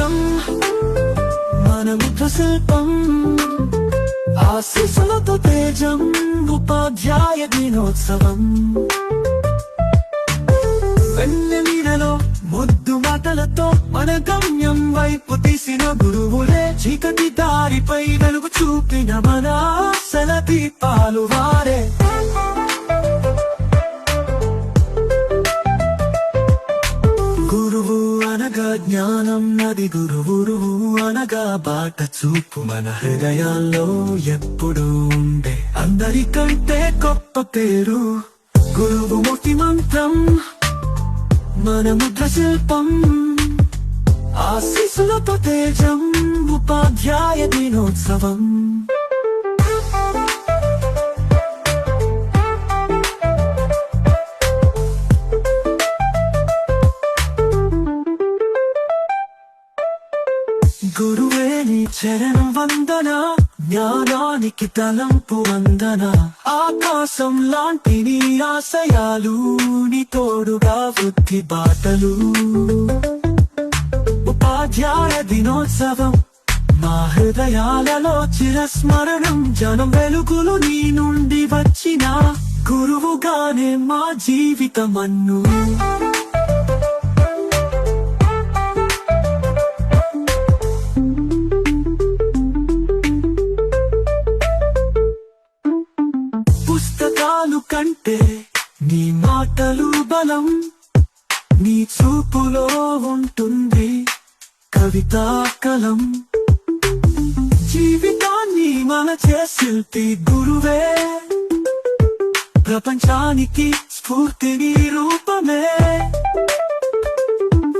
మంత్రం మన ముఖ శిల్పం ఆశీసులతో తేజం ఉపాధ్యాయ దినోత్సవం. వెన్నెలీలలో ముద్దు మాటలతో మన గమ్యం వైపు తీసిన గురువులే చీకటి దారిపై వెలుగు చూపిన మన సల దీపాలు వారే. జ్ఞానం నది గురువురువు అనగా బాట చూపు మన హృదయాల్లో ఎప్పుడు ఉండే. అందరికంటే గొప్ప పేరు గురువు ముఖి మంత్రం మన ముద్ర శిల్పం ఆశీసులతో తేజం ఉపాధ్యాయ దినోత్సవం. గురువే నీ చరణం వందన? జ్ఞానానికి తలంపు వందన? ఆకాశం లాంటి నీ ఆశయాలు నీ తోడుగా వృద్ధి బాటలు. ఉపాధ్యాయ దినోత్సవం మా హృదయాలలో చిరస్మరణం జనం వెలుగులు నీ నుండి వచ్చిన. గురువుగానే మా జీవితమన్ను. ఉంటే నీ మాటలు బలం నీ చూపులో ఉంటుంది కవితాకలం జీవితాన్ని మలచే శిల్పి గురువే. ప్రపంచానికి స్ఫూర్తిని రూపమే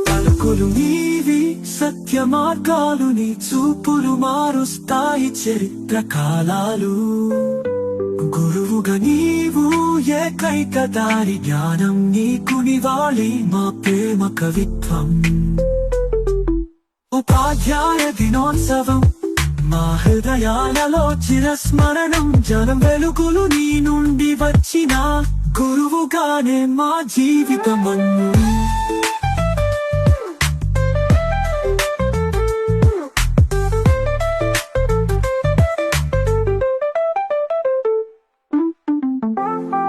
పలుకులు నీవి సత్య మార్గాలు నీ చూపులు మారుస్తాయి చరిత్ర కాలాలు. గురువుగా నీవు ఏకైక దారి జ్ఞానం నీకు నివాళి మా ప్రేమ కవిత్వం ఉపాధ్యాయ దినోత్సవం మా హృదయాలలో చిరస్మరణం జనం వెలుగులు నీ నుండి వచ్చిన గురువుగానే మా జీవితమన్ను Thank.